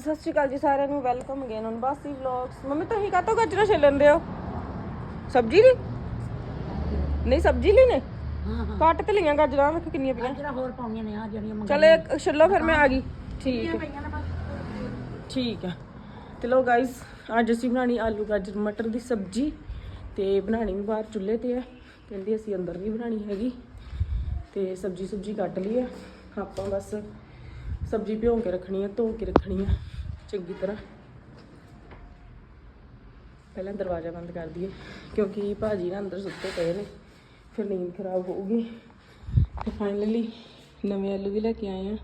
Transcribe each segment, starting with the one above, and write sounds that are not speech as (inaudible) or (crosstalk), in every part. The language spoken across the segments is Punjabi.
ਸਤਿ ਸ਼੍ਰੀ ਅਕਾਲ ਜੀ ਸਾਰਿਆਂ ਨੂੰ welcome again on Bassi vlogs mummy ਤੁਸੀਂ ਕਾਤੋਂ ਗਾਜਰਾਂ ਛਿੱਲਣ ਰਹੇ ਹੋ? ਸਬਜ਼ੀ ਲਈ ਨਹੀਂ ਸਬਜ਼ੀ ਲਈ ਨੇ? ਕੱਟ ਤੇ ਲਈਆਂ ਗਾਜਰਾਂ ਵੇਖ ਕਿੰਨੀਆਂ ਪਈਆਂ। ਜਿਹੜਾ ਹੋਰ ਪਾਉਣੀਆਂ ਨੇ ਆ ਜਿਹੜੀਆਂ ਮੰਗਾਈਆਂ। ਚਲ ਛਿੱਲੋ ਫਿਰ ਮੈਂ ਆ ਗਈ। ਠੀਕ ਹੈ। ਠੀਕ ਹੈ। ਤੇ ਲੋ ਗਾਇਸ ਅੱਜ ਅਸੀਂ ਬਣਾਣੀ ਆਲੂ ਗਾਜਰ ਮਟਰ ਦੀ ਸਬਜ਼ੀ ਤੇ ਬਣਾਣੀ ਵੀ ਬਾਹਰ ਚੁੱਲ੍ਹੇ ਤੇ ਹੈ ਕਹਿੰਦੀ ਅਸੀਂ ਅੰਦਰ ਨਹੀਂ ਬਣਾਣੀ ਹੈਗੀ। ਤੇ ਸਬਜ਼ੀ ਸੁਬਜੀ ਕੱਟ ਲਈ ਹੈ ਆਪਾਂ ਬਸ ਸਬਜ਼ੀ ਭਿਉਂ ਕੇ ਰੱਖਣੀ ਆ, ਧੋ ਕੇ ਰੱਖਣੀ ਆ, ਚੰਗੀ ਤਰ੍ਹਾਂ। ਪਹਿਲਾਂ ਦਰਵਾਜ਼ਾ ਬੰਦ ਕਰ ਦਈਏ, ਕਿਉਂਕਿ ਭਾਜੀ ਨਾ ਅੰਦਰ ਸੁੱਤੇ ਪਏ ਨੇ, ਫਿਰ ਨੀਂਦ ਖਰਾਬ ਹੋਊਗੀ। ਤੇ ਫਾਈਨਲੀ ਨਵੇਂ ਆਲੂ ਵੀ ਲੈ ਕੇ ਆਏ ਆ।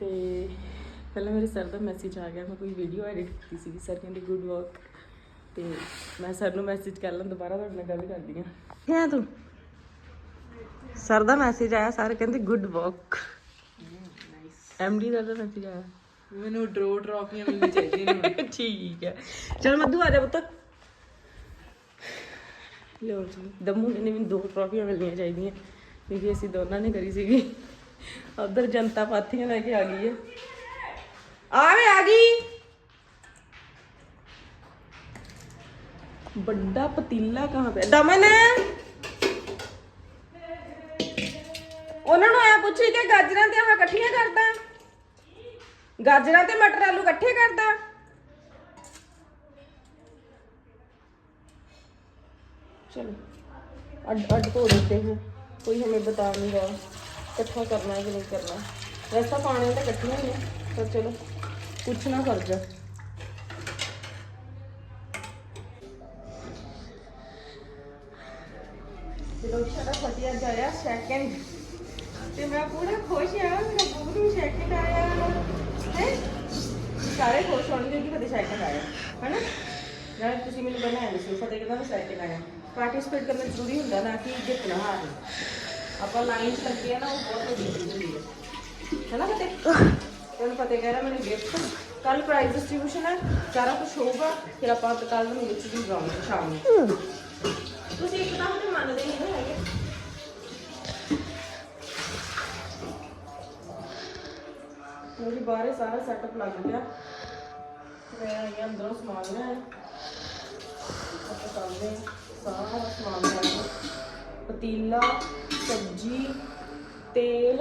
ਤੇ ਪਹਿਲਾਂ ਮੇਰੇ ਸਰ ਦਾ ਮੈਸੇਜ ਆ ਗਿਆ, ਮੈਂ ਕੋਈ ਵੀਡੀਓ ਐਡਿਟ ਕੀਤੀ ਸੀ ਸਰ ਕਹਿੰਦੇ ਗੁੱਡ ਵਰਕ ਤੇ ਮੈਂ ਸਰ ਨੂੰ ਮੈਸੇਜ ਕਰ ਲਾਂ, ਦੁਬਾਰਾ ਤੁਹਾਡੇ ਨਾਲ ਗੱਲ ਕਰਦੀ ਹਾਂ ਕਿਹਾ ਤੂੰ? ਸਰ ਦਾ ਮੈਸੇਜ ਆਇਆ ਸਰ ਕਹਿੰਦੇ ਗੁੱਡ ਵਰਕ ਐਮਡੀ ਦਾ ਤਾਂ ਮੈਸੇਜ ਆਇਆ ਮੈਨੂੰ ਡਰੋ ਟਰਾਫੀਆਂ ਮਿਲਣੀ ਚਾਹੀਦੀਆਂ ਨੇ (laughs) ਠੀਕ ਹੈ। ਚਲ ਮੱਧੂ ਆ ਜਾ ਪੁੱਤ। ਲੋ ਜੀ ਦਮੂ ਨੇ ਮੈਨੂੰ ਦੋ ਟਰਾਫੀਆਂ ਮਿਲਣੀਆਂ ਚਾਹੀਦੀਆਂ। ਕਿਉਂਕਿ ਅਸੀਂ ਦੋਨਾਂ ਨੇ ਕਰੀ ਸੀਗੀ। ਉਧਰ ਜਨਤਾ ਪਾਥੀਆਂ ਲੈ ਕੇ ਆ ਗਈ ਹੈ। ਆਵੇ ਆ ਗਈ। ਵੱਡਾ ਪਤੀਲਾ ਕਹਾਂ ਪਿਆ? ਦਮਨ! ਉਹਨਾਂ ਨੂੰ ਆਇਆ ਪੁੱਛੀ ਕਿ ਗਾਜਰਾਂ ਤੇ ਆਹ ਇਕੱਠੀਆਂ ਕਰਦਾ ਗਾਜਰਾਂ ਤੇ ਮਟਰ ਆਲੂ ਇਕੱਠੇ ਕਰਦਾ चलो अड अड धो देते हैं कोई हमें बता नहीं रहा इकट्ठा करना है कि नहीं करना वैसा पानी तो इकट्ठिया ही है पर चलो कुछ ना कर जा ਚਲੋ ਸਾਡਾ ਫਟਿਆ ਜਾਇਆ ਸੈਕਿੰਡ ਤੇ ਮੈਂ ਪੂਰਾ ਖੁਸ਼ ਆ ਮੇਰਾ ਬੂਬ ਨੂੰ ਸੈਕਿੰਡ ਆਇਆ। ਹੈ? ਸਾਰੇ ਖੁਸ਼ ਹੋਣਗੇ ਕਿ ਫਤਿਹ ਸੈਕਿੰਡ ਆਇਆ ਹੈਨਾ? ਨਾਲੇ ਤੁਸੀਂ ਮੈਨੂੰ ਬਣਾਇਆ ਨਹੀਂ ਸੀ ਫਤਿਹ ਕਹਿੰਦਾ ਮੈਂ ਸੈਕਿੰਡ ਆਇਆ? ਪਾਰਟਿਸਿਪੇਟ ਕਰਨਾ ਜ਼ਰੂਰੀ ਹੁੰਦਾ ਨਾ ਕਿ ਜਿੱਤਣਾ ਹਾਰ। ਆਪਾਂ ਲਾਈਨ 'ਚ ਲੱਗੇ ਆ ਨਾ ਉਹ ਬਹੁਤ ਵੱਡੀ ਚੀਜ਼ ਹੁੰਦੀ ਹੈ ਹੈਨਾ ਫਤਿਹ? ਤੈਨੂੰ ਪਤਾ ਕਹਿ ਰਿਹਾ ਮੈਨੂੰ ਗਿਫਟ ਕੱਲ ਪ੍ਰਾਈਜ਼ ਡਿਸਟ੍ਰੀਬਿਊਸ਼ਨ ਹੈ ਸਾਰਾ ਕੁਝ ਹੋਊਗਾ ਫਿਰ ਆਪਾਂ ਕੱਲ ਨੂੰ ਵਿੱਚ ਵੀ ਜਾਵਾਂਗੇ ਸ਼ਾਮ ਨੂੰ ਤੁਸੀਂ ਇੱਕਦਮ ਤੇ ਮੰਨਦੇ ਨਹੀਂ ਨਾ ਹੈਗੇ ਮੇਰੀ ਬਾਹਰ ਸਾਰਾ ਸੈਟਅਪ ਲੱਗ ਗਿਆ। ਮੈਂ ਆਈ ਅੰਦਰੋਂ ਸਮਾਨ ਲਿਆ ਆਪਾਂ ਕਰਦੇ ਸਾਰਾ ਸਮਾਨ ਲਿਆ ਪਤੀਲਾ, ਸਬਜ਼ੀ, ਤੇਲ।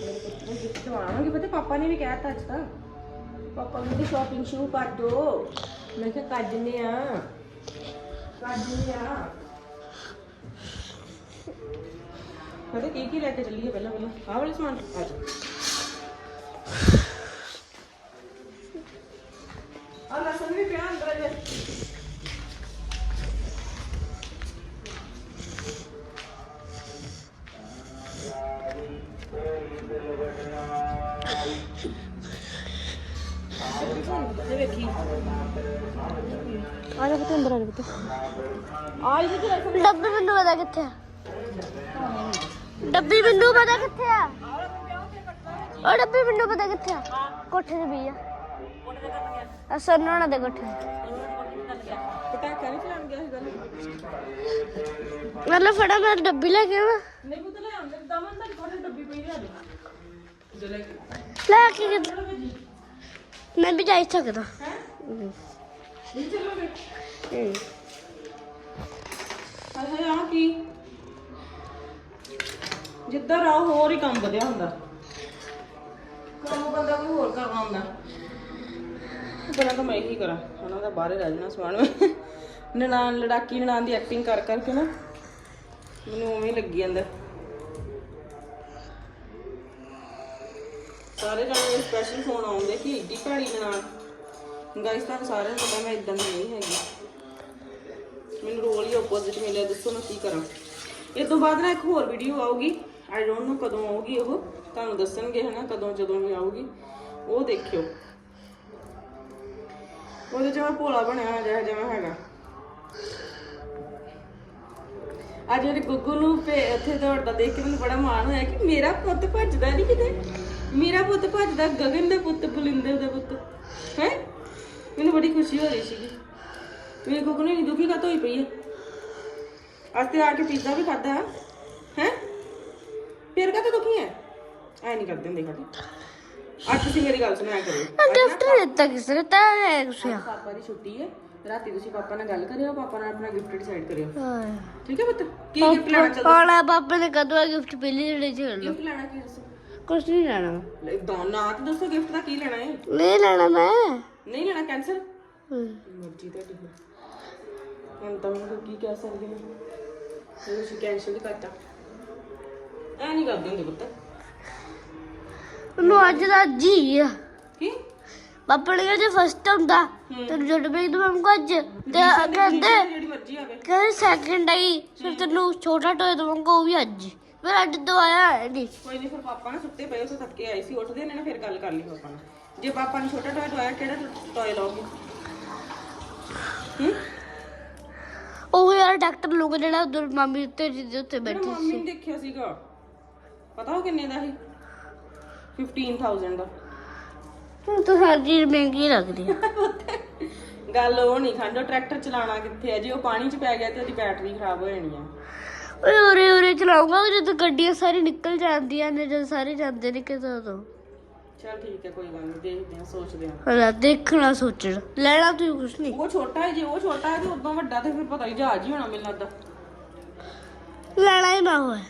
ਮੇਰੇ ਪੁੱਤ ਪਤਾ ਪਾਪਾ ਨੇ ਵੀ ਕਹਿ ਤਾ ਅੱਜ ਤਾਂ। ਪਾਪਾ ਨੂੰ ਸ਼ਾਪਿੰਗ ਸ਼ੁਰੂ ਕਰ ਦੋ। ਮੈਂ ਕਿਹਾ ਕੱਢਨੇ ਆ ਕੱਢਨੇ ਆ ਕਦੇ ਕੀ ਕੀ ਲੈ ਕੇ ਚੱਲੀਏ ਪਹਿਲਾਂ ਪਹਿਲਾਂ। ਆਹ ਵਾਲੇ ਸਮਾਨ। ਆ ਜਾ ਆ ਲਸਣ ਵੀ ਪਿਆ ਅੰਦਰ ਜੇ ਆ ਜਾ ਪੁੱਤ ਅੰਦਰ ਆ ਜਾ ਪੁੱਤ। ਆ ਜੀ ਤੇ ਡੱਬੀ ਮੈਨੂੰ ਪਤਾ ਕਿੱਥੇ ਆ। ਡੱਬੀ ਮੈਨੂੰ ਪਤਾ ਕਿੱਥੇ ਆ? ਉਹ ਡੱਬੀ ਮੈਨੂੰ ਪਤਾ ਕਿੱਥੇ ਆ? ਕੋਠੇ ਤੇ ਪਈ ਆ। ਆ ਸਰਨੋਣਾ ਦੇ ਕੋਠੇ ਪਟਾਕਾ ਨਹੀਂ ਚਲਾਉਣ ਗਿਆ ਸੀ ਗੱਲ ਮਤਲਬ ਫੜਾ ਮੈਂ ਡੱਬੀ ਲੈ ਕੇ ਆਵਾਂ। ਨਹੀਂ ਪੁੱਤ ਲੈ ਆਉਂਦੇ ਦਮਨ ਤਾਂ ਕੋਠੇ ਡੱਬੀ ਪਈ ਲਿਆ ਦੇ ਜਲੇ ਲੈ ਕੇ ਕਿੱਦ- ਮੈਂ ਵੀ ਜਾ ਸਕਦਾ। ਹੈ? ਨਹੀਂ ਚੱਲੋਗੇ? ਹੂੰ। ਕੀ? ਜਿੱਧਰ ਆਓ ਹੋਰ ਹੀ ਕੰਮ ਵਧਿਆ ਹੁੰਦਾ। ਕੰਮ ਬੰਦਾ ਕੋਈ ਹੋਰ ਕਰਨਾ ਹੁੰਦਾ। ਪਹਿਲਾਂ ਤਾਂ ਮੈਂ ਹੀ ਕਰਾਂ ਉਹਨਾਂ ਦਾ ਬਾਹਰ ਹੀ ਰਹਿ ਜਾਣਾ ਸਮਾਨ। ਨਨਾਣ ਲੜਾਕੀ ਨਨਾਣ ਦੀ ਐਕਟਿੰਗ ਕਰ ਕਰਕੇ ਨਾ ਮੈਨੂੰ ਉਵੇਂ ਲੱਗੀ ਜਾਂਦਾ। ਸਾਰੇ ਜਾਣੇ ਸਪੈਸ਼ਲ ਫੋਨ ਆਉਂਦੇ ਕਿ ਏਡੀ ਭੈੜੀ ਨਨਾਣ। ਗਾਇਸ ਤੁਹਾਨੂੰ ਸਾਰਿਆਂ ਨੂੰ ਪਤਾ ਮੈਂ ਇਦਾਂ ਦੀ ਨਹੀਂ ਹੈਗੀ। ਮੈਨੂੰ ਰੋਲ ਹੀ ਆਪੋਜ਼ਿਟ ਮਿਲਿਆ ਦੱਸੋ ਮੈਂ ਕੀ ਕਰਾਂ। ਇਸ ਤੋਂ ਬਾਅਦ ਨਾ ਇੱਕ ਹੋਰ ਵੀਡੀਓ ਆਊਗੀ। ਆਈ ਡੋਨਟ ਨੋ ਕਦੋਂ ਆਊਗੀ ਉਹ, ਤੁਹਾਨੂੰ ਦੱਸਣਗੇ ਹਨਾ ਕਦੋਂ ਜਦੋਂ ਵੀ ਆਊਗੀ। ਉਹ ਦੇਖਿਓ। ਉਹਦੇ ਚ ਮੈਂ ਭੋਲਾ ਬਣਿਆ ਜਿਹਾ ਜਿਹਾ ਹੈਗਾ। ਅੱਜ ਮੇਰੇ ਗੁੱਗੂ ਨੂੰ ਇੱਥੇ ਉੱਥੇ ਦੌੜਦਾ ਦੇਖ ਕੇ ਮੈਨੂੰ ਬੜਾ ਮਾਣ ਹੋਇਆ ਕਿ ਮੇਰਾ ਪੁੱਤ ਭੱਜਦਾ ਨਹੀਂ ਕਿਤੇ। ਮੇਰਾ ਪੁੱਤ ਭੱਜਦਾ ਗਗਨ ਦਾ ਪੁੱਤ, ਬਲਿੰਦਰ ਦਾ ਪੁੱਤ। ਹੈ? ਮੈਨੂੰ ਬੜੀ ਖੁਸ਼ੀ ਹੋ ਰਹੀ ਸੀਗੀ। ਮੇਰੇ ਗੁੱਗੂ ਨੇ ਨੀ ਦੁਖੀ ਕਾ ਹੋਈ ਪਈ ਹੈ ਅੱਜ ਤੇ ਆ ਕੇ ਪੀਜ਼ਾ ਵੀ ਖਾਦਾ ਹੈ? ਫਿਰ ਕਾ ਦੁਖੀ ਹੈ ਐ ਨਹੀਂ ਕਰਦੇ ਹੁੰਦੇ ਖਾਲੀ ਅੱਜ ਤੁਸੀਂ ਮੇਰੀ ਗੱਲ ਸੁਣਿਆ ਕਰੋ ਗਿਫਟ ਦਿੱਤਾ ਕਿਸੇ ਨੇ ਤਾਂ ਹੈ ਕੁਛ ਆ ਪਾਪਾ ਦੀ ਛੁੱਟੀ ਹੈ ਰਾਤੀ ਤੁਸੀਂ ਪਾਪਾ ਨਾਲ ਗੱਲ ਕਰਿਓ ਪਾਪਾ ਨਾਲ ਆਪਣਾ ਗਿਫਟ ਡਿਸਾਈਡ ਕਰਿਓ ਹਾਂ ਠੀਕ ਹੈ ਪੁੱਤ ਕੀ ਗਿਫਟ ਲੈਣਾ ਚਾਹੁੰਦੇ ਪਾਣਾ ਪਾਪਾ ਨੇ ਕਦੋਂ ਗਿਫਟ ਪਹਿਲੀ ਜਿਹੜੇ ਚ ਲੈਣਾ ਗਿਫਟ ਲੈਣਾ ਕੀ ਦੱਸੋ ਕੁਛ ਨਹੀਂ ਲੈਣਾ ਲੈ, ਦੋ ਨਾ ਤਾਂ ਦੱਸੋ ਗਿਫਟ ਦਾ ਕੀ ਲੈਣਾ ਹੈ ਨਹੀਂ ਲੈਣਾ ਮੈਂ ਨਹੀਂ ਲੈਣਾ ਕੈਂਸਰ ਹਮ। ਮਰਜ਼ੀ ਤੁਹਾਡੀ ਫਿਰ। ਹੁਣ ਤਾਂ ਮੈਂ ਕੀ ਕਹਿ ਸਕਦੀ ਹਾਂ ਇਹ ਤੁਸੀਂ ਕੈਂਸਲ ਹੀ ਕਰਤਾ ਐ ਨਹੀਂ ਕਰਦੇ ਹੁੰਦੇ ਪੁੱਤ? ਮੈਨੂੰ ਅੱਜ ਦਾ ਜੀ ਆ। ਕੀ? ਪਾਪਾ ਨੇ ਕਿਹਾ ਜੇ ਫਸਟ ਹੁੰਦਾ ਤੈਨੂੰ ਜੱਟ ਵੇਚ ਦੂੰ ਮੈਂ ਅੱਜ ਤੇ ਕਹਿੰਦੇ ਜਿਹੜੀ ਮਰਜ਼ੀ ਆਵੇ। ਕਹਿੰਦੇ ਸੈਕਿੰਡ ਆਈ ਫਿਰ ਤੈਨੂੰ ਛੋਟਾ ਟੋਏ ਦਵਾਂਗਾ ਉਹ ਵੀ ਅੱਜ। ਫਿਰ ਅੱਜ ਦਵਾਇਆ ਹੈ ਨਹੀਂ ਕੋਈ ਨਹੀਂ ਫਿਰ ਪਾਪਾ ਨੇ ਸੁੱਤੇ ਪਏ ਉਸੇ ਥੱਕੇ ਆਏ ਸੀ ਉੱਠਦੇ ਨੇ ਨਾ ਫਿਰ ਗੱਲ ਕਰ ਲਈ ਪਾਪਾ ਨਾਲ। ਜੇ ਪਾਪਾ ਨੇ ਛੋਟਾ ਟੋਏ ਟੋਇਆ ਕਿਹੜਾ ਟੋਏ ਲਾਓਗੇ ਹੂੰ? ਉਹ ਯਾਰ ਡਾਕਟਰ ਲੋਕ ਜਿਹੜਾ ਉਧਰ ਮਾਮੀ ਉੱਤੇ ਜਿਹਦੇ ਉੱਤੇ ਬੈਠੀ ਮੰਮੀ ਨੇ ਦੇਖਿਆ ਸੀਗਾ। ਪਤਾ ਉਹ ਕਿੰਨੇ ਦਾ ਸੀ? 15000 ਦਾ ਹੁਣ ਤਾਂ ਹਰ ਚੀਜ਼ ਮਹਿੰਗੀ ਲੱਗਦੀ ਆ। (laughs) ਗੱਲ ਉਹ ਨਹੀਂ ਖੰਡੋ ਟਰੈਕਟਰ ਚਲਾਉਣਾ ਕਿੱਥੇ ਹੈ ਜੇ ਉਹ ਪਾਣੀ 'ਚ ਪੈ ਗਿਆ ਤੇ ਉਹਦੀ ਬੈਟਰੀ ਖਰਾਬ ਹੋ ਜਾਣੀ ਆ। ਓਏ ਉਰੇ ਉਰੇ ਚਲਾਉਂਗਾ ਜਦੋਂ ਗੱਡੀਆਂ ਸਾਰੀ ਨਿਕਲ ਜਾਂਦੀਆਂ ਨੇ ਜਦ ਸਾਰੇ ਜਾਂਦੇ ਨੇ ਕਿਤੇ ਉਦੋਂ। ਚਲ ਠੀਕ ਹੈ ਕੋਈ ਗੱਲ ਨਹੀਂ ਦੇਖਦੇ ਹਾਂ ਸੋਚਦੇ ਹਾਂ ਹਲਾ ਦੇਖਣਾ ਸੋਚਣਾ। ਲੈਣਾ ਤੂੰ ਕੁਛ ਨਹੀਂ ਉਹ ਛੋਟਾ ਹੈ ਜੇ ਉਹ ਛੋਟਾ ਹੈ ਤੇ ਉਦੋਂ ਵੱਡਾ ਤੇ ਫਿਰ ਪਤਾ ਹੀ ਜਹਾਜ਼ ਹੀ ਹੋਣਾ ਮੈਨੂੰ ਲੱਗਦਾ। ਲੈਣਾ ਹੀ ਨਾ ਹੋਇਆ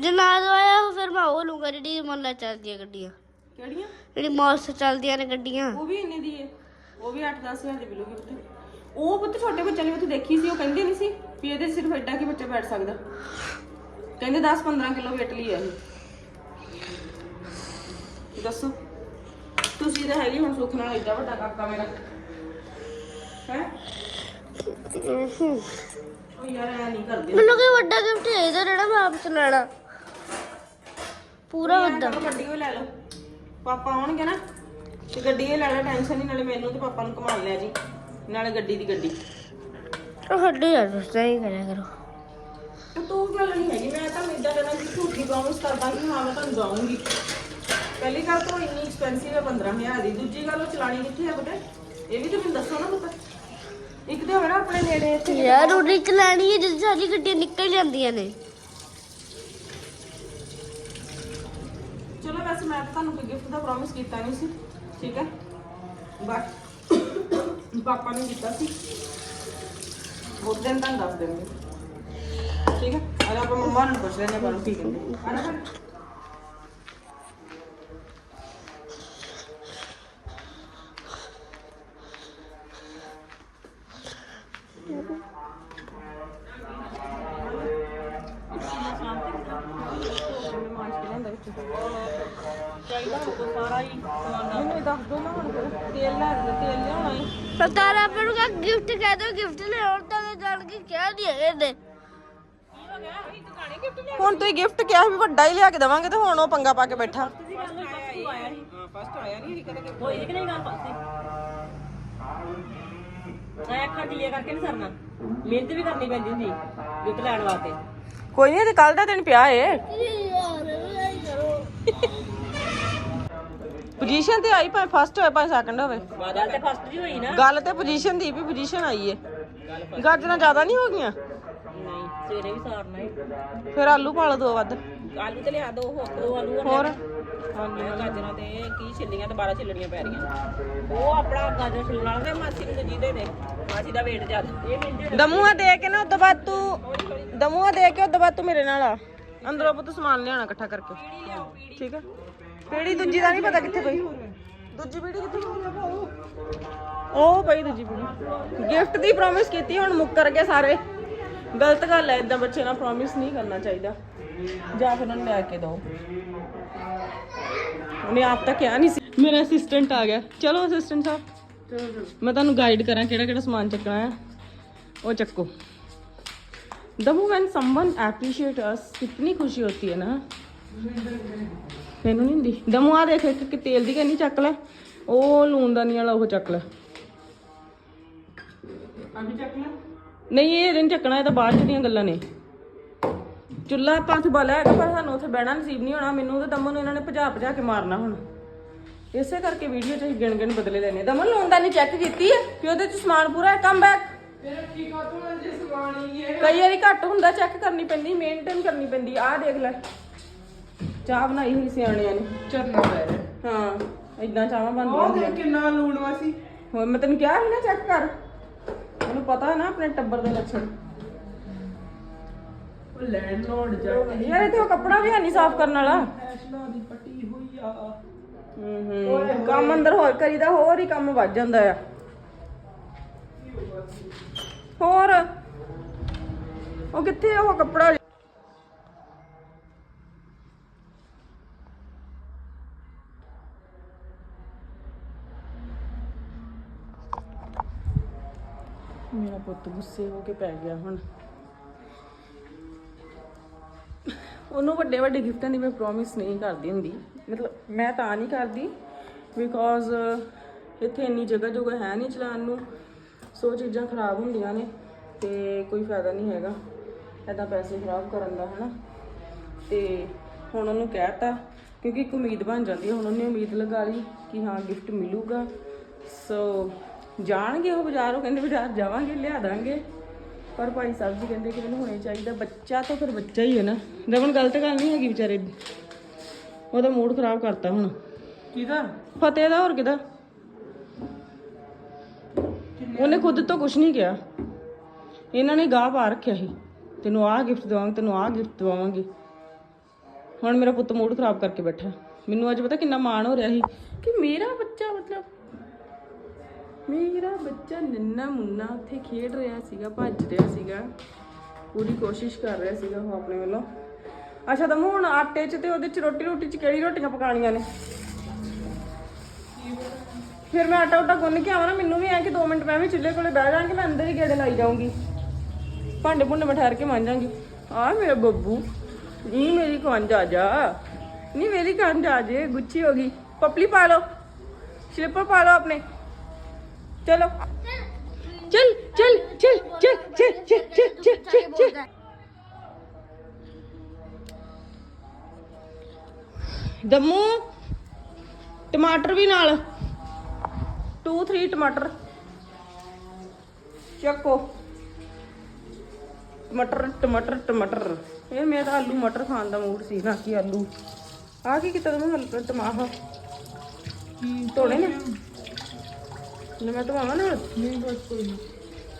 ਜੇ ਨਾ ਦਵਾਇਆ ਫਿਰ ਮੈਂ ਉਹ ਲੂੰਗਾ ਜਿਹੜੀ ਮੰਨ ਚੱਲਦੀਆਂ ਗੱਡੀਆਂ। ਕਿਹੜੀਆਂ? ਜਿਹੜੀ ਮੌਸ ਚੱਲਦੀਆਂ ਨੇ ਗੱਡੀਆਂ। ਉਹ ਵੀ ਇੰਨੇ ਦੀ ਹੈ ਉਹ ਵੀ 8-10 ਹਜ਼ਾਰ ਦੀ ਮਿਲੂਗੀ ਉੱਥੇ ਉਹ ਪੁੱਤ ਛੋਟੇ ਬੱਚਿਆਂ ਲਈ ਉੱਥੇ ਦੇਖੀ ਸੀ ਉਹ ਕਹਿੰਦੇ ਨਹੀਂ ਸੀ ਵੀ ਇਹਦੇ ਸਿਰਫ ਐਡਾ ਕੀ ਬੱਚਾ ਬੈਠ ਸਕਦਾ। ਕਹਿੰਦੇ 10-15 ਕਿਲੋ weight ਲਈ ਹੈ ਇਹ। ਦੱਸੋ। ਤੁਸੀਂ ਤਾਂ ਹੈਗੀ ਹੁਣ ਸੁੱਖ ਨਾਲ ਏਡਾ ਵੱਡਾ ਕਾਕਾ ਮੇਰਾ। ਹੈ? ਉਹ ਯਾਰ ਐ ਨਹੀਂ ਕਰਦੇ। ਮੈਨੂੰ ਕੋਈ ਵੱਡਾ ਗਿਫਟ ਹੈ ਇਹਦਾ ਜਿਹੜਾ ਮੈਂ ਆਪ ਪੂਰਾ ਵੱਡਾ। ਗੱਡੀ ਉਹ ਲੈ ਲਓ। ਪਾਪਾ ਆਉਣਗੇ ਨਾ ਤੇ ਗੱਡੀ ਇਹ ਲੈ ਲੈ ਟੈਨਸ਼ਨ ਨਹੀਂ ਨਾਲੇ ਮੈਨੂੰ ਤੇ ਪਾਪਾ ਨੂੰ ਘੁਮਾ ਲਿਆ ਜੀ। ਨਾਲੇ ਗੱਡੀ ਦੀ ਗੱਡੀ। ਉਹ ਹੱਡੀ ਯਾਰ ਦੋਸਤਾਂ ਹੀ ਕਰਿਆ ਕਰੋ। ਤੇ ਤੂੰ ਗੱਲ ਨਹੀਂ ਹੈਗੀ ਮੈਂ ਤਾਂ ਇਦਾਂ ਕਰਨਾ ਕਿ ਝੂਠੀ ਪ੍ਰੋਮਿਸ ਕਰਦਾ ਕਿ ਹਾਂ ਮੈਂ ਤੁਹਾਨੂੰ ਜਾਊਂਗੀ। ਪਹਿਲੀ ਗੱਲ ਤਾਂ ਉਹ ਇੰਨੀ ਐਕਸਪੈਂਸਿਵ ਹੈ 15000 ਦੀ। ਦੂਜੀ ਗੱਲ ਉਹ ਚਲਾਣੀ ਕਿੱਥੇ ਹੈ ਬੇਟੇ? ਇਹ ਵੀ ਤਾਂ ਮੈਨੂੰ ਦੱਸੋ ਨਾ ਪਤਾ। ਇੱਕ ਤੇ ਹੋਣਾ ਆਪਣੇ ਨੇੜੇ ਇੱਥੇ ਯਾਰ ਉਹ ਰਿਕ ਲੈਣੀ ਹੈ ਜਿੱਦ ਸਾਰੀ ਗੱਡੀਆਂ ਨਿਕਲ ਜਾਂਦੀਆਂ ਨੇ। ਚਲੋ ਮੈਂ ਤਾਂ ਤੁਹਾਨੂੰ ਕੋਈ ਗਿਫਟ ਦਾ ਪ੍ਰੋਮਿਸ ਕੀਤਾ ਨਹੀਂ ਸੀ, ਠੀਕ ਹੈ? ਬਟ ਪਾਪਾ ਨੇ ਕੀਤਾ ਸੀ। ਉਸ ਦਿਨ ਤੁਹਾਨੂੰ ਦੱਸ ਦਿੰਦੇ। ਠੀਕ ਹੈ? ਅਰੇ ਆਪਾਂ ਮੰਮਾ ਨੂੰ ਪੁੱਛ ਲੈਣੇ ਪਰ ਉਹ ਕੀ ਹੁਣ ਤੁਸੀਂ ਗਿਫਟ ਕਿਹਾ ਵੀ ਵੱਡਾ ਹੀ ਲਿਆ ਕੇ ਦੇਵਾਂਗੇ ਤੇ ਹੁਣ ਉਹ ਪੰਗਾ ਪਾ ਕੇ ਬੈਠਾ। ਹੋਈ ਕਿ ਨਹੀਂ ਗੱਲ ਪਾਸੇ ਐ ਅੱਖਾਂ ਢੀਲੇ ਕਰਕੇ ਨਹੀਂ ਸਰਨਾ। ਮਿਹਨਤ ਵੀ ਕਰਨੀ ਪੈਂਦੀ ਹੁੰਦੀ ਗਿਫਟ ਲੈਣ ਵਾਸਤੇ। ਕੋਈ ਨਹੀਂ ਤੇ ਕੱਲ ਦਾ ਦਿਨ ਪਿਆ ਏ। ਪੋਜੀਸ਼ਨ ਤੇ ਆਈ ਭਾਵੇਂ ਫਸਟ ਹੋਵੇ ਭਾਵੇਂ ਸੈਕੰਡ ਹੋਵੇ। ਗੱਲ ਤੇ ਫਸਟ ਜੀ ਹੋਈ ਨਾ। ਗੱਲ ਤੇ ਪੋਜੀਸ਼ਨ ਦੀ ਵੀ ਪੋਜੀਸ਼ਨ ਆਈ ਏ। ਗਾਜਰਾਂ ਜ਼ਿਆਦਾ ਨਹੀਂ ਹੋ ਗਈਆਂ? ਸਵੇਰੇ ਵੀ ਸਾਰਨਾ ਹੈ ਫਿਰ ਆਲੂ ਪਾ ਲਓ ਦੋ ਵੱਧ। ਆਲੂ ਤੇ ਲਿਆ ਦੋ ਹੋਰ ਦੋ ਆਲੂ ਹੋਰ? ਹਾਂਜੀ ਗਾਜਰਾਂ ਤੇ ਕੀ ਛਿੱਲੀਆਂ ਤੇ 12 ਛਿੱਲਣੀਆਂ ਪੈ ਰਹੀਆਂ। ਉਹ ਆਪਣਾ ਗਾਜਰ ਛਿੱਲਣ ਵਾਲਾ ਤੇ ਮਾਸੀ ਨੂੰ ਦੂਜੀ ਦੇ ਦੇ। ਮਾਸੀ ਦਾ ਵੇਟ ਜ਼ਿਆਦਾ। ਇਹ ਮਿੰਟ ਦਮੂਆ ਦੇ ਕੇ ਨਾ ਉਦੋਂ ਬਾਅਦ ਤੂੰ ਦਮੂਆ ਦੇ ਕੇ ਉਦੋਂ ਬਾਅਦ ਤੂੰ ਮੇਰੇ ਨਾਲ ਆ। ਅੰਦਰੋਂ ਪੁੱਤ ਸਮਾਨ ਲਿਆਣਾ ਇਕੱਠਾ ਕਰਕੇ। ਠੀਕ ਹੈ ਕਿਹੜੀ ਦੂਜੀ ਦਾ ਨਹੀਂ ਪਤਾ ਕਿੱਥੇ ਪਈ। ਦੂਜੀ ਪੀੜੀ ਕਿੱਥੇ ਪਈ? ਉਹ ਪਈ ਦੂਜੀ ਪੀੜੀ। ਗਿਫਟ ਦੀ ਪ੍ਰੋਮਿਸ ਕੀਤੀ ਹੁਣ ਮੁੱਕਰ ਗਏ ਸਾਰੇ। ਗਲਤ ਗੱਲ ਹੈ ਇਦਾਂ ਬੱਚੇ ਨਾਲ ਪ੍ਰੋਮਿਸ ਨਹੀਂ ਕਰਨਾ ਚਾਹੀਦਾ। ਜਾਂ ਫਿਰ ਉਹਨਾਂ ਲੈ ਕੇ ਦਿਓ ਉਹਨੇ ਆਪ ਤਾਂ ਕਿਹਾ ਨਹੀਂ ਸੀ। ਮੇਰਾ ਅਸਿਸਟੈਂਟ ਆ ਗਿਆ। ਚਲੋ ਅਸਿਸਟੈਂਟ ਸਾਹਿਬ मैं ਤੁਹਾਨੂੰ ਗਾਈਡ ਕਰਾਂ ਕਿਹੜਾ ਕਿਹੜਾ ਸਮਾਨ ਚੱਕਣਾ ਹੈ। ਉਹ ਚੱਕੋ। ਦਮੂ when someone appreciate us ਕਿਤਨੀ ਖੁਸ਼ੀ ਹੋਤੀ ਹੈ ਨਾ। ਮੈਨੂੰ ਨਹੀਂ ਹੁੰਦੀ। ਦਮੂ ਆ ਦੇਖ, ਇੱਕ ਕਿ ਤੇਲ ਦੀ ਕਹਿੰਦੀ ਚੱਕ ਲੈ। ਉਹ ਲੂਣਦਾਨੀ ਵਾਲਾ ਉਹ ਚੱਕ ਲੈ। ਅਭੀ ਚੱਕ ਲੈ। ਨਹੀਂ ਇਹ ਨਹੀਂ ਚੱਕਣਾ ਇਹ ਤਾਂ ਬਾਅਦ ਚ ਦੀਆਂ ਗੱਲਾਂ ਨੇ। ਚੁੱਲਾ ਆਪਾਂ ਉੱਥੇ ਬਾਲਿਆ ਹੈਗਾ ਪਰ ਸਾਨੂੰ ਉੱਥੇ ਬਹਿਣਾ ਨਸੀਬ ਨਹੀਂ ਹੋਣਾ। ਮੈਨੂੰ ਤੇ ਦਮਨ ਨੂੰ ਇਹਨਾਂ ਨੇ ਭਜਾ ਭਜਾ ਕੇ ਮਾਰਨਾ ਹੁਣ। ਇਸੇ ਕਰਕੇ ਵੀਡੀਓ 'ਚ ਅਸੀਂ ਗਿਣ ਗਿਣ ਬਦਲੇ ਲੈਣੇ ਦਮਨ ਲੂਣਦਾਨੀ ਚੈੱਕ ਕੀਤੀ ਹੈ ਕਿ ਉਹਦੇ 'ਚ ਸਮਾਨ ਪੂਰਾ ਹੈ ਕਮ ਬੈਕ ਕਈ ਵਾਰੀ ਘੱਟ ਹੁੰਦਾ ਚੈੱਕ ਕਰਨੀ ਪੈਂਦੀ ਮੇਨਟੇਨ ਕਰਨੀ ਪੈਂਦੀ। ਆਹ ਦੇਖ ਲੈ। ਚਾਹ ਬਣਾਈ ਹੋਈ ਸਿਆਣਿਆਂ ਨੇ। ਚਰਨਾ ਪੈ ਹਾਂ ਇਦਾਂ ਚਾਹਾਂ ਬਣਦੀਆਂ ਉਹ ਹੁੰਦੀਆਂ ਦੇਖ ਕਿੰਨਾ ਲੂਣ ਵਾਸੀ। ਹੋਰ ਮੈਂ ਤੈਨੂੰ ਕਿਹਾ ਸੀ ਨਾ ਚੈੱਕ ਕਰ। ਮੈਨੂੰ ਪਤਾ ਹੈ ਨਾ ਆਪਣੇ ਟੱਬਰ ਦੇ ਲੱਛਣ। ਉਹ ਲੈਂਡਲੋਰਡ ਜੱਟ ਯਾਰ ਇੱਥੇ ਉਹ ਕੱਪੜਾ ਵੀ ਹੈ ਨਹੀਂ ਸਾਫ਼ ਕਰਨ ਵਾਲਾ। ਫੈਸ਼ਨਾਂ ਦੀ ਪੱਟੀ ਹੋਈ ਆ। ਹੂੰ ਹੂੰ। ਕੰਮ ਅੰਦਰ ਹੋਰ ਕਰੀਦਾ ਹੋਰ ਹੀ ਕੰਮ ਵੱਧ ਜਾਂਦਾ ਆ। ਹੋਰ। ਉਹ ਕਿੱਥੇ ਉਹ ਕੱਪੜਾ ਮੇਰਾ ਪੁੱਤ, ਗੁੱਸੇ ਹੋ ਕੇ ਪੈ ਗਿਆ ਹੁਣ। ਉਹਨੂੰ ਵੱਡੇ ਵੱਡੇ ਗਿਫਟਾਂ ਦੀ ਮੈਂ ਪ੍ਰੋਮਿਸ ਨਹੀਂ ਕਰਦੀ ਹੁੰਦੀ। ਮਤਲਬ ਮੈਂ ਤਾਂ ਨਹੀਂ ਕਰਦੀ ਬਿਕੋਜ਼ ਇੱਥੇ ਇੰਨੀ ਜਗ੍ਹਾ ਜੁਗਾ ਹੈ ਨਹੀਂ ਚਲਾਉਣ ਨੂੰ। ਸੋ ਚੀਜ਼ਾਂ ਖਰਾਬ ਹੁੰਦੀਆਂ ਨੇ ਤੇ ਕੋਈ ਫਾਇਦਾ ਨਹੀਂ ਹੈਗਾ। ਐਦਾਂ ਪੈਸੇ ਖਰਾਬ ਕਰਨ ਦਾ, ਹਨਾ। ਤੇ ਹੁਣ ਉਹਨੂੰ ਕਹਿਤਾ, ਕਿਉਂਕਿ ਇੱਕ ਉਮੀਦ ਬਣ ਜਾਂਦੀ ਹੈ। ਹੁਣ ਉਹਨੇ ਉਮੀਦ ਲਗਾ ਲਈ ਕਿ ਹਾਂ ਗਿਫਟ ਮਿਲੂਗਾ। ਸੋ ਜਾਣਗੇ ਉਹ ਬਾਜ਼ਾਰ ਉਹ ਕਹਿੰਦੇ ਬਾਜ਼ਾਰ ਜਾਵਾਂਗੇ ਲਿਆ ਦਾਂਗੇ ਪਰ ਭਾਈ ਸਾਹਿਬ ਜੀ ਕਹਿੰਦੇ ਕਿ ਮੈਨੂੰ ਹੋਣੇ ਚਾਹੀਦਾ ਬੱਚਾ ਤਾਂ ਫਿਰ ਬੱਚਾ ਹੀ ਹੈ ਨਾ। ਰਮਨ ਗਲਤ ਗੱਲ ਨਹੀਂ ਹੈਗੀ ਵਿਚਾਰੇ ਦੀ। ਉਹਦਾ ਮੂਡ ਖਰਾਬ ਕਰਤਾ ਹੁਣ। ਕਿਹਦਾ? ਫਤਿਹ ਦਾ ਹੋਰ ਕਿਦਾ ਉਹਨੇ ਖੁਦ ਤੋਂ ਕੁਝ ਨਹੀਂ ਕਿਹਾ। ਇਹਨਾਂ ਨੇ ਗਾਹ ਪਾ ਰੱਖਿਆ ਸੀ। ਤੈਨੂੰ ਆਹ ਗਿਫਟ ਦਵਾਂਗੇ ਤੈਨੂੰ ਆਹ ਗਿਫਟ ਦਵਾਵਾਂਗੇ। ਹੁਣ ਮੇਰਾ ਪੁੱਤ ਮੂਡ ਖਰਾਬ ਕਰਕੇ ਬੈਠਾ। ਮੈਨੂੰ ਅੱਜ ਪਤਾ ਕਿੰਨਾ ਮਾਣ ਹੋ ਰਿਹਾ ਸੀ। ਕਿ ਮੇਰਾ ਬੱਚਾ ਮਤਲਬ ਮੇਰਾ ਬੱਚਾ ਨਿੰਨਾ ਮੁੰਨਾ ਉੱਥੇ ਖੇਡ ਰਿਹਾ ਸੀਗਾ, ਭੱਜ ਰਿਹਾ ਸੀਗਾ। ਪੂਰੀ ਕੋਸ਼ਿਸ਼ ਕਰ ਰਿਹਾ ਸੀਗਾ ਉਹ ਆਪਣੇ ਵੱਲੋਂ। ਅੱਛਾ, ਤਾਂ ਹੁਣ ਆਟੇ 'ਚ ਤੇ ਉਹਦੇ 'ਚ ਰੋਟੀ ਰੋਟੀ 'ਚ ਕਿਹੜੀ ਰੋਟੀਆਂ ਪਕਾਣੀਆਂ ਨੇ? ਫਿਰ ਮੈਂ ਆਟਾ ਉਟਾ ਗੁੰਨ ਕੇ ਆਵਾਂ ਨਾ, ਮੈਨੂੰ ਵੀ ਐ ਕਿ 2 ਮਿੰਟ ਮੈਂ ਵੀ ਚੁੱਲ੍ਹੇ ਕੋਲੇ ਬਹਿ ਜਾਾਂਗੀ ਮੈਂ ਅੰਦਰ ਹੀ ਗੇੜੇ ਲਾਈ ਜਾਊਂਗੀ। ਭਾਂਡੇ ਭੁੰਡੇ ਮੈਂ ਕੇ ਕੇ ਮਾਂਜਾਂਗੀ ਆ ਮੇਰੇ ਬੱਬੂ ਨਹੀਂ ਮੇਰੀ ਕੰਜ ਆ ਜਾ। ਨਹੀਂ ਮੇਰੀ ਕੰਜ ਆ ਜੇ, ਗੁੱਛੀ ਹੋ ਗਈ। ਪਪਲੀ ਪਾ ਲਓ, ਸਲਿੱਪਰ ਪਾ ਲਓ ਆਪਣੇ। ਚਲੋ। ਚਲ ਚਲ ਚਲ ਚਲ ਚਲ ਚਲ ਚਲ ਚਲ ਚਲ ਚਲ। ਦਮੂ, ਟਮਾਟਰ ਵੀ ਨਾਲ। 2 3 ਟਮਾਟਰ। ਚੱਕੋ। ਟਮਾਟਰ ਟਮਾਟਰ ਟਮਾਟਰ। ਇਹ ਮੇਰਾ ਆਲੂ ਮਟਰ ਖਾਣ ਦਾ ਮੂਡ ਸੀ ਨਾ ਕਿ ਆਲੂ। ਆ ਕੀ ਕੀਤਾ ਤੂੰ ਟਮਾਟਰ ਧੋਣੇ ਨੇ? ਲੈ ਮੈਂ ਧਵਾਵਾਂ ਨਾਲ? ਨਹੀਂ ਬਸ ਕੋਈ ਨਹੀਂ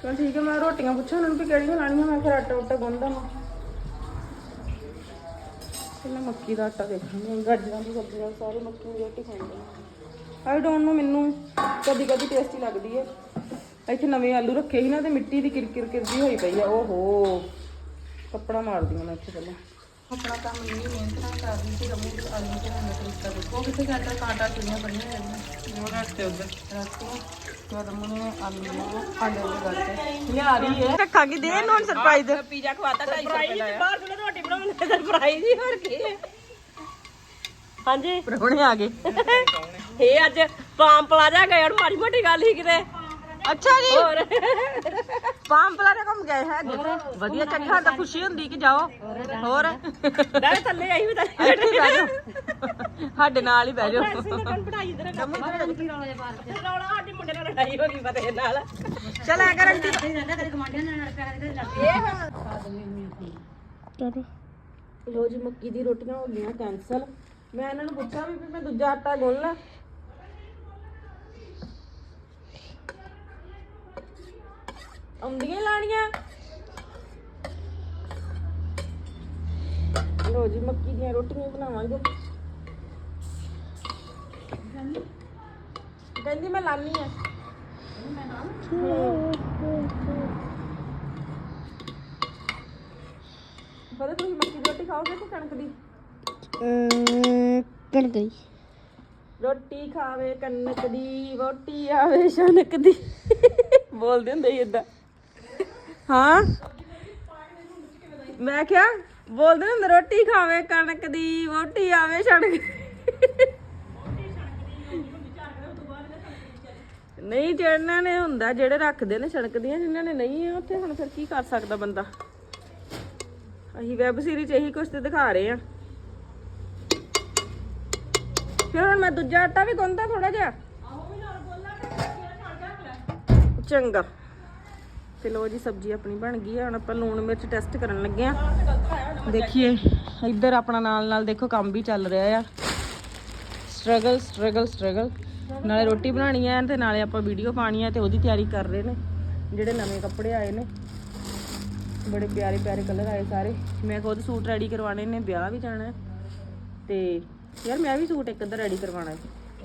ਚਲ ਠੀਕ ਹੈ ਮੈਂ ਰੋਟੀਆਂ ਪੁੱਛਾਂ ਉਹਨਾਂ ਨੂੰ ਵੀ ਕਿਹੜੀਆਂ ਲਾਣੀਆਂ ਮੈਂ ਫਿਰ ਆਟਾ ਉਟਾ ਗੁੰਨਦਾ ਮੈਂ ਪਹਿਲਾਂ ਮੱਕੀ ਦਾ ਆਟਾ ਦੇਖਾਂਗੇ ਗਾਜਰਾਂ ਦੀ ਸਬਜ਼ੀ ਨਾਲ ਸਾਰੇ ਮੱਕੀ ਦੀ ਰੋਟੀ ਖਾਂਦੇ ਨੇ ਆਈ ਡੋਨਟ ਨੋ ਮੈਨੂੰ ਕਦੀ ਕਦੀ ਟੇਸਟੀ ਲੱਗਦੀ ਹੈ। ਇੱਥੇ ਨਵੇਂ ਆਲੂ ਰੱਖੇ ਸੀ ਨਾ ਤੇ ਮਿੱਟੀ ਦੀ ਕਿਰਕਿਰ ਕਿਰਦੀ ਹੋਈ ਪਈ ਆ ਓਹੋ ਕੱਪੜਾ ਮਾਰਦੀ ਮੈਂ ਇੱਥੇ ਪਹਿਲਾਂ। ਆਪਣਾ ਕੰਮ ਇੰਨੀ ਮਿਹਨਤ ਨਾਲ ਕਰਦੀ ਸੀ ਰਮੂ ਆਲੂ ਤੇ ਮੈਂ ਤਰੀਕਾ ਦੇਖੋ। ਕਿੱਥੇ ਜਾਂਦਾ? ਕਾਂਟਾ ਚੁਣੀਆਂ ਬਣੀਆਂ ਹੈਗੀਆਂ ਉਹ ਰੱਖ ਤੇ ਉਧਰ। ਤੇ ਰਮੂ ਨੇ ਆਲੂ ਨੂੰ ਆਂਡੇ ਦੇ ਗੱਤੇ ਲਿਆ ਰਹੀ ਹੈ। ਰੱਖਾਂਗੀ ਦੇ ਇਹਨੂੰ ਸਰਪ੍ਰਾਈਜ਼ ਪੀਜ਼ਾ ਖਵਾਤਾ 250 ਰੁਪਏ ਦਾ ਬਾਹਰ ਚਲੋ ਰੋਟੀ ਬਣਾਉਣ ਦੇ ਸਰਪ੍ਰਾਈਜ਼ ਹੀ ਹੋਰ ਕੀ ਹੈ। ਹਾਂਜੀ। ਪਰੋਣੇ ਆ ਗਏ। ਇਹ ਅੱਜ ਪਾਮ ਪਲਾਜ਼ਾ ਗਏ ਹੁਣ ਮਾੜੀ ਮੋਟੀ ਗੱਲ ਹੀ ਕਿਤੇ। ਅੱਛਾ ਜੀ। ਹੋਰ। ਪਾਮ ਪਲਾਜ਼ਾ ਘੁੰਮ ਗਏ ਹੈ। ਵਧੀਆ ਚੰਗਾ ਤਾਂ ਖੁਸ਼ੀ ਹੁੰਦੀ ਕਿ ਜਾਓ। ਹੋਰ। ਡਾਲੇ ਥੱਲੇ ਆਈ ਵੀ ਤਾਂ ਇੱਥੇ ਹੀ ਬਹਿ ਜਾਓ। ਸਾਡੇ ਨਾਲ ਹੀ ਬਹਿ ਜਾਓ। ਸਿੰਗਲ ਪੜਾਈ ਇਧਰ ਰੌਲਾ ਸਾਡੀ ਮੁੰਡੇ ਨਾਲ ਲੜਾਈ ਹੋ ਗਈ ਫਤਿਹ ਨਾਲ। ਚਲ ਆ ਕਰ ਆਂਟੀ। ਲੋ ਜੀ ਮੱਕੀ ਦੀ ਰੋਟੀਆਂ ਹੋ ਗਈਆਂ ਕੈਂਸਲ ਮੈਂ ਇਹਨਾਂ ਨੂੰ ਪੁੱਛਿਆ ਵੀ ਵੀ ਮੈਂ ਦੂਜਾ ਆਟਾ ਗੁੰਨ ਲਾ। ਆਉਂਦੀਆਂ ਲਾਣੀਆਂ। ਲੋ ਜੀ ਮੱਕੀ ਦੀਆਂ ਰੋਟੀਆਂ ਬਣਾਵਾਂਗੇ। ਕਹਿੰਦੀ ਮੈਂ ਲਾਨੀ ਆ। ਪਰ ਤੁਸੀਂ ਮੱਕੀ ਦੀ ਰੋਟੀ ਖਾਓਗੇ ਕਿ ਕਣਕ ਦੀ? ਕਰ ਗਈ ਰੋਟੀ ਖਾਵੇ ਕਣਕ ਦੀ ਵੋਟੀ ਆਵੇ ਸ਼ਨਕ ਦੀ। ਬੋਲਦੇ ਹੁੰਦੇ ਇਦਾਂ ਹਾਂ? ਮੈਂ ਕਿਹਾ ਬੋਲਦੇ ਹੁੰਦੇ ਰੋਟੀ ਖਾਵੇ ਕਣਕ ਦੀ ਵੋਟੀ ਆਵੇ ਸ਼ਨਕ ਨਹੀਂ ਜਿਹਨਾਂ ਨੇ ਹੁੰਦਾ ਜਿਹੜੇ ਰੱਖਦੇ ਨੇ ਸੜਕ ਦੀਆਂ ਜਿਨ੍ਹਾਂ ਨੇ ਨਹੀਂ ਆ ਉੱਥੇ ਹੁਣ ਫਿਰ ਕੀ ਕਰ ਸਕਦਾ ਬੰਦਾ? ਅਸੀਂ ਵੈਬ ਸੀਰੀਜ਼ ਇਹੀ ਕੁਝ ਤੇ ਦਿਖਾ ਰਹੇ ਆ ਫਿਰ ਹੁਣ ਮੈਂ ਦੂਜਾ ਆਟਾ ਵੀ ਗੁੰਨਦਾ ਥੋੜਾ ਜਿਹਾ। ਚੰਗਾ। ਤੇ ਲੋ ਜੀ, ਸਬਜ਼ੀ ਆਪਣੀ ਬਣ ਗਈ ਹੈ ਹੁਣ ਆਪਾਂ ਲੂਣ ਮਿਰਚ ਟੈਸਟ ਕਰਨ ਲੱਗੇ ਆ। ਦੇਖੀਏ, ਇੱਧਰ ਆਪਣਾ ਨਾਲ ਨਾਲ ਦੇਖੋ, ਕੰਮ ਵੀ ਚੱਲ ਰਿਹਾ ਆ। ਸਟਰਗਲ ਸਟਰਗਲ ਸਟਰਗਲ ਨਾਲੇ ਰੋਟੀ ਬਣਾਉਣੀ ਹੈ ਤੇ ਨਾਲੇ ਆਪਾਂ ਵੀਡੀਓ ਪਾਣੀ ਹੈ ਤੇ ਉਹਦੀ ਤਿਆਰੀ ਕਰ ਰਹੇ ਨੇ। ਜਿਹੜੇ ਨਵੇਂ ਕੱਪੜੇ ਆਏ ਨੇ। ਬੜੇ ਪਿਆਰੇ ਪਿਆਰੇ ਕਲਰ ਆਏ ਸਾਰੇ। ਮੈਂ ਖੁਦ ਸੂਟ ਰੈਡੀ ਕਰਵਾਣੇ ਨੇ, ਵਿਆਹ ਵੀ ਜਾਣਾ ਹੈ। ਤੇ ਯਾਰ, ਮੈਂ ਵੀ ਸੂਟ ਇੱਕ ਅੱਧਾ ਰੈਡੀ ਕਰਵਾਉਣਾ ਹੈ।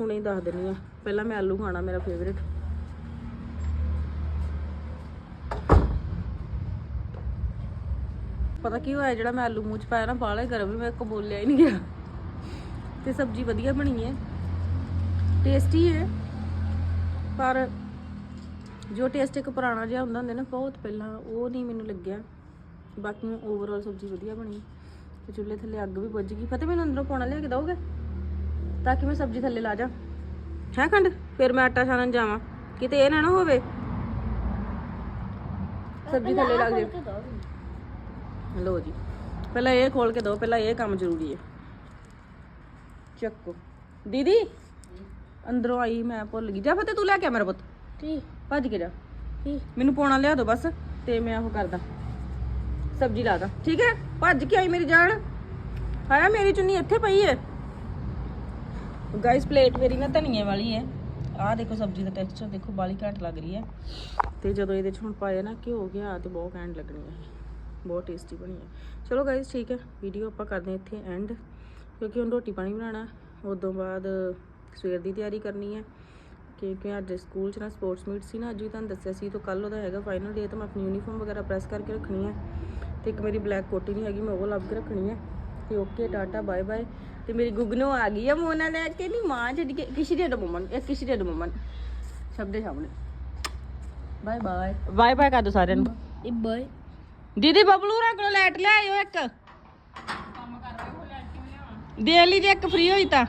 ਹੁਣੇ ਦੱਸ ਦਿੰਨੀ ਆ ਪਹਿਲਾਂ ਮੈਂ ਆਲੂ ਖਾਣਾ ਮੇਰਾ ਫੇਵਰੇਟ ਪਤਾ ਕੀ ਹੋਇਆ, ਜਿਹੜਾ ਮੈਂ ਆਲੂ ਮੂੰਹ ਚ ਪਾਇਆ ਨਾ, ਬਾਹਲਾ ਗਰਮ ਹੀ ਮੇਰੇ ਕੋ ਬੋਲਿਆ ਹੀ ਨਹੀਂ ਗਿਆ। ਤੇ ਸਬਜ਼ੀ ਵਧੀਆ ਬਣੀ ਹੈ। ਟੇਸਟੀ ਹੈ। ਪਰ ਜੋ ਟੇਸਟ ਇੱਕ ਪੁਰਾਣਾ ਜਿਹਾ ਹੁੰਦਾ ਹੁੰਦਾ ਨਾ, ਬਹੁਤ ਪਹਿਲਾਂ ਉਹ ਨਹੀਂ ਮੈਨੂੰ ਲੱਗਿਆ। ਬਾਕੀ ਓਵਰਆਲ ਸਬਜ਼ੀ ਵਧੀਆ ਬਣੀ। ਤੇ ਚੁੱਲ੍ਹੇ ਥੱਲੇ ਅੱਗ ਵੀ ਬੁੱਝ ਗਈ। ਫਤਿਹ, ਮੈਨੂੰ ਅੰਦਰੋਂ ਪਾਉਣਾ ਲਿਆ ਕੇ ਦੋਗੇ ਤਾਂ ਕਿ ਮੈਂ ਸਬਜ਼ੀ ਥੱਲੇ ਲਾ ਜਾ। ਹੈ ਖੰਡ? ਫਿਰ ਮੈਂ ਆਟਾ ਛਾਣਨ ਜਾਵਾਂ। ਕਿਤੇ ਇਹ ਨਾ ਨਾ ਹੋਵੇ। ਸਬਜ਼ੀ ਥੱਲੇ ਲੱਗ ਜੇ। ਲਓ ਜੀ। ਪਹਿਲਾਂ ਇਹ ਖੋਲ ਕੇ ਦਿਓ। ਪਹਿਲਾਂ ਇਹ ਕੰਮ ਜ਼ਰੂਰੀ ਹੈ। ਚੱਕੋ। ਦੀਦੀ? ਅੰਦਰੋਂ ਆਈ ਮੈਂ ਭੁੱਲ ਗਈ। ਜਾ ਫਤੇ ਤੂੰ ਲੈ ਕੇ ਆ ਮੇਰਾ ਪੁੱਤ। ਠੀਕ ਭੱਜ ਕੇ ਜਾ। ਠੀਕ ਮੈਨੂੰ ਪੌਣਾ ਲਿਆ ਦੋ ਬਸ ਤੇ ਮੈਂ ਉਹ ਕਰਦਾ। ਸਬਜ਼ੀ ਲਾ ਦਾਂ। ਠੀਕ ਹੈ? ਭੱਜ ਕੇ ਆਈ ਮੇਰੀ ਜਾਨ। ਹਾਇਆ ਮੇਰੀ ਚੁੰਨੀ ਇੱਥੇ ਪਈ ਹੈ। ਗਾਇਸ ਪਲੇਟ ਮੇਰੀ ਨਾ ਧਨੀਏ ਵਾਲੀ ਹੈ। ਆਹ ਦੇਖੋ ਸਬਜ਼ੀ ਦਾ ਟੈਕਸਚਰ ਦੇਖੋ ਬਾਲੀ ਘੱਟ ਲੱਗ ਰਹੀ ਹੈ। ਤੇ ਜਦੋਂ ਇਹਦੇ ਚ ਹੁਣ ਪਾਇਆ ਨਾ ਘਿਓ ਗਿਆ ਤੇ ਬਹੁਤ ਘੈਂਟ ਲੱਗਣੀ ਹੈ। ਬਹੁਤ ਟੇਸਟੀ ਬਣੀ ਹੈ। ਚਲੋ ਗਾਇਸ ਠੀਕ ਹੈ। ਵੀਡੀਓ ਆਪਾਂ ਕਰਦੇ ਹਾਂ ਇੱਥੇ ਐਂਡ ਕਿਉਂਕਿ ਹੁਣ ਰੋਟੀ ਪਾਣੀ ਬਣਾਉਣਾ, ਉਦੋਂ ਬਾਅਦ ਸਵੇਰ ਦੀ ਤਿਆਰੀ ਕਰਨੀ ਹੈ। ਕਿਉਂਕਿ ਅੱਜ ਸਕੂਲ 'ਚ ਨਾ ਸਪੋਰਟਸ ਮੀਟ ਸੀ ਨਾ, ਅੱਜ ਵੀ ਤੁਹਾਨੂੰ ਦੱਸਿਆ ਸੀ, ਤੋਂ ਕੱਲ ਉਹਦਾ ਹੈਗਾ ਫਾਈਨਲ ਡੇ ਤਾਂ ਮੈਂ ਆਪਣੀ ਯੂਨੀਫਾਰਮ ਵਗੈਰਾ ਪ੍ਰੈਸ ਕਰਕੇ ਰੱਖਣੀ ਹੈ। ਤੇ ਇੱਕ ਮੇਰੀ ਬਲੈਕ ਕੋਟੀ ਨਹੀਂ ਹੈਗੀ, ਮੈਂ ਉਹ ਲੱਭ ਕੇ ਰੱਖਣੀ ਹੈ। ਤੇ ਓਕੇ ਟਾਟਾ ਬਾਏ ਬਾਏ ਤੇ ਮੇਰੀ ਗੁਗਨੋ ਆ ਗਈ ਆ ਮੋਨਾ ਲੈ ਕੇ ਨਹੀਂ ਮਾਂ ਛੱਡ ਕੇ ਕਿਸ਼ੀ ਦੇ ਮਮਨ ਇਹ ਕਿਸ਼ੀ ਦੇ ਮਮਨ ਸਭ ਦੇ ਸਾਹਮਣੇ। ਬਾਏ ਬਾਏ ਬਾਏ ਬਾਏ ਕਰ ਦੋ ਸਾਰਿਆਂ ਨੂੰ। ਇਹ ਬਾਈ ਦੀਦੀ ਬਬਲੂ ਰਾਂ ਕੋਲ ਲੈਟ ਲੈ ਆਇਓ ਇੱਕ। ਦੇ ਲਈ ਜੇ ਇੱਕ ਫ੍ਰੀ ਹੋਈ ਤਾਂ।